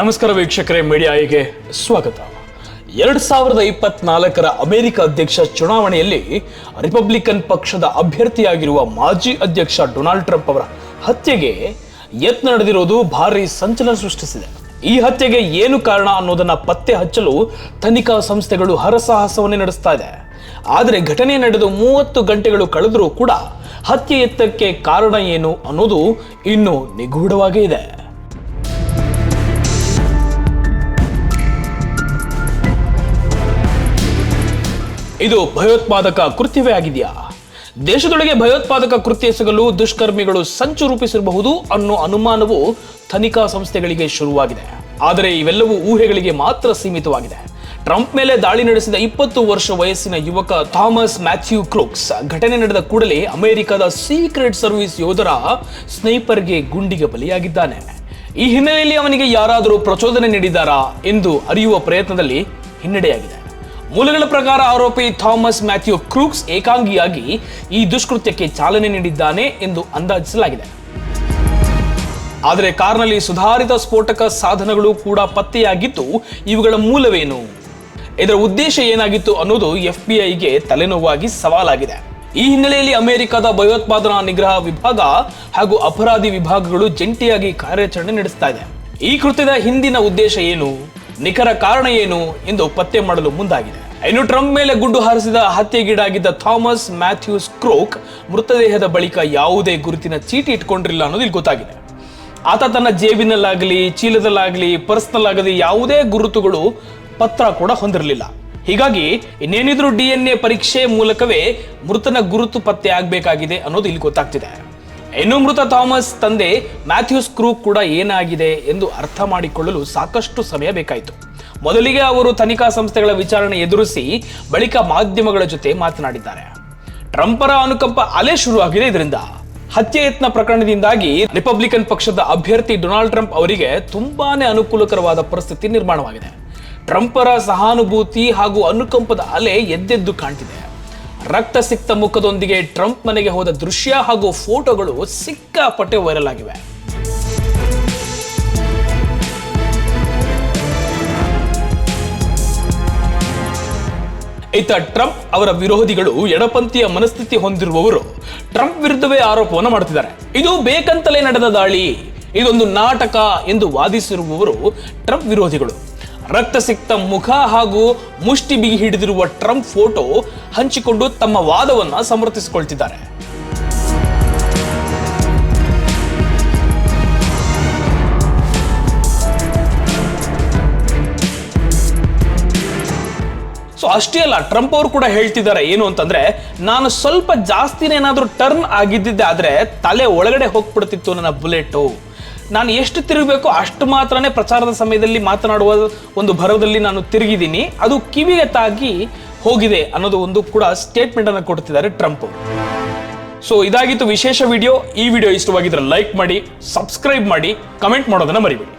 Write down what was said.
ನಮಸ್ಕಾರ ವೀಕ್ಷಕರೇ ಮೀಡಿಯಾಗೆ ಸ್ವಾಗತ. ಎರಡ್ ಸಾವಿರದ ಇಪ್ಪತ್ನಾಲ್ಕರ ಅಮೆರಿಕ ಅಧ್ಯಕ್ಷ ಚುನಾವಣೆಯಲ್ಲಿ ರಿಪಬ್ಲಿಕನ್ ಪಕ್ಷದ ಅಭ್ಯರ್ಥಿಯಾಗಿರುವ ಮಾಜಿ ಅಧ್ಯಕ್ಷ ಡೊನಾಲ್ಡ್ ಟ್ರಂಪ್ ಅವರ ಹತ್ಯೆಗೆ ಯತ್ನ ನಡೆದಿರುವುದು ಭಾರಿ ಸಂಚಲನ ಸೃಷ್ಟಿಸಿದೆ. ಈ ಹತ್ಯೆಗೆ ಏನು ಕಾರಣ ಅನ್ನೋದನ್ನ ಪತ್ತೆ ಹಚ್ಚಲು ತನಿಖಾ ಸಂಸ್ಥೆಗಳು ಹರಸಾಹಸವನ್ನೇ ನಡೆಸ್ತಾ ಇದೆ. ಆದರೆ ಘಟನೆ ನಡೆದು ಮೂವತ್ತು ಗಂಟೆಗಳು ಕಳೆದರೂ ಕೂಡ ಹತ್ಯೆ ಎತ್ತಕ್ಕೆ ಕಾರಣ ಏನು ಅನ್ನೋದು ಇನ್ನೂ ನಿಗೂಢವಾಗೇ ಇದೆ. ಇದು ಭಯೋತ್ಪಾದಕ ಕೃತ್ಯವೇ ಆಗಿದೆಯಾ? ದೇಶದೊಳಗೆ ಭಯೋತ್ಪಾದಕ ಕೃತ್ಯ ಎಸಗಲು ದುಷ್ಕರ್ಮಿಗಳು ಸಂಚು ರೂಪಿಸಿರಬಹುದು ಅನ್ನೋ ಅನುಮಾನವು ತನಿಖಾ ಸಂಸ್ಥೆಗಳಿಗೆ ಶುರುವಾಗಿದೆ. ಆದರೆ ಇವೆಲ್ಲವೂ ಊಹೆಗಳಿಗೆ ಮಾತ್ರ ಸೀಮಿತವಾಗಿದೆ. ಟ್ರಂಪ್ ಮೇಲೆ ದಾಳಿ ನಡೆಸಿದ ಇಪ್ಪತ್ತು ವರ್ಷ ವಯಸ್ಸಿನ ಯುವಕ ಥಾಮಸ್ ಮ್ಯಾಥ್ಯೂ ಕ್ರೋಕ್ಸ್ ಘಟನೆ ನಡೆದ ಕೂಡಲೇ ಅಮೆರಿಕದ ಸೀಕ್ರೆಟ್ ಸರ್ವಿಸ್ ಯೋಧರ ಸ್ನೈಪರ್ಗೆ ಗುಂಡಿಗೆ ಬಲಿಯಾಗಿದ್ದಾನೆ. ಈ ಹಿನ್ನೆಲೆಯಲ್ಲಿ ಅವನಿಗೆ ಯಾರಾದರೂ ಪ್ರಚೋದನೆ ನೀಡಿದ್ದಾರಾ ಎಂದು ಅರಿಯುವ ಪ್ರಯತ್ನದಲ್ಲಿ ಹಿನ್ನಡೆಯಾಗಿದೆ. ಮೂಲಗಳ ಪ್ರಕಾರ ಆರೋಪಿ ಥಾಮಸ್ ಮ್ಯಾಥ್ಯೂ ಕ್ರೂಕ್ಸ್ ಏಕಾಂಗಿಯಾಗಿ ಈ ದುಷ್ಕೃತ್ಯಕ್ಕೆ ಚಾಲನೆ ನೀಡಿದ್ದಾನೆ ಎಂದು ಅಂದಾಜಿಸಲಾಗಿದೆ. ಆದರೆ ಕಾರ್ನಲ್ಲಿ ಸುಧಾರಿತ ಸ್ಫೋಟಕ ಸಾಧನಗಳು ಕೂಡ ಪತ್ತೆಯಾಗಿದ್ದು ಇವುಗಳ ಮೂಲವೇನು? ಇದರ ಉದ್ದೇಶ ಏನಾಗಿತ್ತು ಅನ್ನೋದು ಎಫ್ಬಿಐಗೆ ತಲೆನೋವಾಗಿ ಸವಾಲಾಗಿದೆ. ಈ ಹಿನ್ನೆಲೆಯಲ್ಲಿ ಅಮೆರಿಕದ ಭಯೋತ್ಪಾದನಾ ನಿಗ್ರಹ ವಿಭಾಗ ಹಾಗೂ ಅಪರಾಧಿ ವಿಭಾಗಗಳು ಜಂಟಿಯಾಗಿ ಕಾರ್ಯಾಚರಣೆ ನಡೆಸ್ತಾ ಇದೆ. ಈ ಕೃತ್ಯದ ಹಿಂದಿನ ಉದ್ದೇಶ ಏನು? ನಿಖರ ಕಾರಣ ಏನು ಎಂದು ಪತ್ತೆ ಮಾಡಲು ಮುಂದಾಗಿದೆ. ಇನ್ನು ಟ್ರಂಪ್ ಮೇಲೆ ಗುಂಡು ಹಾರಿಸಿದ ಹತ್ಯೆಗೀಡಾಗಿದ್ದ ಥಾಮಸ್ ಮ್ಯಾಥ್ಯೂಸ್ ಕ್ರೋಕ್ ಮೃತದೇಹದ ಬಳಿಕ ಯಾವುದೇ ಗುರುತಿನ ಚೀಟಿ ಇಟ್ಕೊಂಡಿಲ್ಲ ಅನ್ನೋದು ಇಲ್ಲಿ ಗೊತ್ತಾಗಿದೆ. ಆತ ತನ್ನ ಜೇಬಿನಲ್ಲಾಗಲಿ, ಚೀಲದಲ್ಲಾಗಲಿ ಪರ್ಸ್ನಲ್ಲಾಗಲಿ ಯಾವುದೇ ಗುರುತುಗಳು ಪತ್ರ ಕೂಡ ಹೊಂದಿರಲಿಲ್ಲ. ಹೀಗಾಗಿ ಇನ್ನೇನಿದ್ರು ಡಿ ಎನ್ ಪರೀಕ್ಷೆ ಮೂಲಕವೇ ಮೃತನ ಗುರುತು ಪತ್ತೆ ಆಗಬೇಕಾಗಿದೆ ಅನ್ನೋದು ಇಲ್ಲಿ ಗೊತ್ತಾಗ್ತಿದೆ. ಇನ್ನು ಮೃತ ಥಾಮಸ್ ತಂದೆ ಮ್ಯಾಥ್ಯೂಸ್ ಕ್ರೂ ಕೂಡ ಏನಾಗಿದೆ ಎಂದು ಅರ್ಥ ಮಾಡಿಕೊಳ್ಳಲು ಸಾಕಷ್ಟು ಸಮಯ ಬೇಕಾಯಿತು. ಮೊದಲಿಗೆ ಅವರು ತನಿಖಾ ಸಂಸ್ಥೆಗಳ ವಿಚಾರಣೆ ಎದುರಿಸಿ ಬಳಿಕ ಮಾಧ್ಯಮಗಳ ಜೊತೆ ಮಾತನಾಡಿದ್ದಾರೆ. ಟ್ರಂಪರ ಅನುಕಂಪ ಅಲೆ ಶುರುವಾಗಿದೆ. ಇದರಿಂದ ಹತ್ಯೆ ಯತ್ನ ಪ್ರಕರಣದಿಂದಾಗಿ ರಿಪಬ್ಲಿಕನ್ ಪಕ್ಷದ ಅಭ್ಯರ್ಥಿ ಡೊನಾಲ್ಡ್ ಟ್ರಂಪ್ ಅವರಿಗೆ ತುಂಬಾನೇ ಅನುಕೂಲಕರವಾದ ಪರಿಸ್ಥಿತಿ ನಿರ್ಮಾಣವಾಗಿದೆ. ಟ್ರಂಪರ ಸಹಾನುಭೂತಿ ಹಾಗೂ ಅನುಕಂಪದ ಅಲೆ ಎದ್ದೆದ್ದು ಕಾಣ್ತಿದೆ. ರಕ್ತ ಸಿಕ್ತ ಮುಖದೊಂದಿಗೆ ಟ್ರಂಪ್ ಮನೆಗೆ ಹೋದ ದೃಶ್ಯ ಹಾಗೂ ಫೋಟೋಗಳು ಸಿಕ್ಕಾಪಟ್ಟೆ ವೈರಲ್ ಆಗಿವೆ. ಇತ್ತ ಟ್ರಂಪ್ ಅವರ ವಿರೋಧಿಗಳು ಎಡಪಂಥೀಯ ಮನಸ್ಥಿತಿ ಹೊಂದಿರುವವರು ಟ್ರಂಪ್ ವಿರುದ್ಧವೇ ಆರೋಪವನ್ನು ಮಾಡುತ್ತಿದ್ದಾರೆ. ಇದು ಬೇಕಂತಲೇ ನಡೆದ ದಾಳಿ. ಇದೊಂದು ನಾಟಕ ಎಂದು ವಾದಿಸಿರುವವರು ಟ್ರಂಪ್ ವಿರೋಧಿಗಳು. ರಕ್ತ ಸಿಕ್ತ ಮುಖ ಹಾಗೂ ಮುಷ್ಟಿ ಬಿಗಿ ಹಿಡಿದಿರುವ ಟ್ರಂಪ್ ಫೋಟೋ ಹಂಚಿಕೊಂಡು ತಮ್ಮ ವಾದವನ್ನು ಸಮರ್ಥಿಸಿಕೊಳ್ತಿದ್ದಾರೆ. ಸೊ ಅಷ್ಟೇ ಅಲ್ಲ, ಟ್ರಂಪ್ ಅವರು ಕೂಡ ಹೇಳ್ತಿದ್ದಾರೆ ಏನು ಅಂತಂದ್ರೆ, ನಾನು ಸ್ವಲ್ಪ ಜಾಸ್ತಿನೇ ಏನಾದರೂ ಟರ್ನ್ ಆಗಿದ್ದಿದ್ದೆ ಆದ್ರೆ ತಲೆ ಒಳಗಡೆ ಹೋಗ್ಬಿಡ್ತಿತ್ತು ನನ್ನ ಬುಲೆಟು. ನಾನು ಎಷ್ಟು ತಿರುಗಬೇಕು ಅಷ್ಟು ಮಾತ್ರನೇ ಪ್ರಚಾರದ ಸಮಯದಲ್ಲಿ ಮಾತನಾಡುವ ಒಂದು ಭರದಲ್ಲಿ ನಾನು ತಿರುಗಿದ್ದೀನಿ. ಅದು ಕಿವಿಗೆ ತಾಗಿ ಹೋಗಿದೆ ಅನ್ನೋದು ಒಂದು ಕೂಡ ಸ್ಟೇಟ್ಮೆಂಟ್ ಅನ್ನು ಕೊಡ್ತಿದ್ದಾರೆ ಟ್ರಂಪ್ ಸೊ ಇದಾಗಿತ್ತು ವಿಶೇಷ ವಿಡಿಯೋ ಈ ವಿಡಿಯೋ ಇಷ್ಟವಾಗಿದ್ರೆ ಲೈಕ್ ಮಾಡಿ ಸಬ್ಸ್ಕ್ರೈಬ್ ಮಾಡಿ ಕಮೆಂಟ್ ಮಾಡೋದನ್ನ ಮರಿಬೇಡಿ.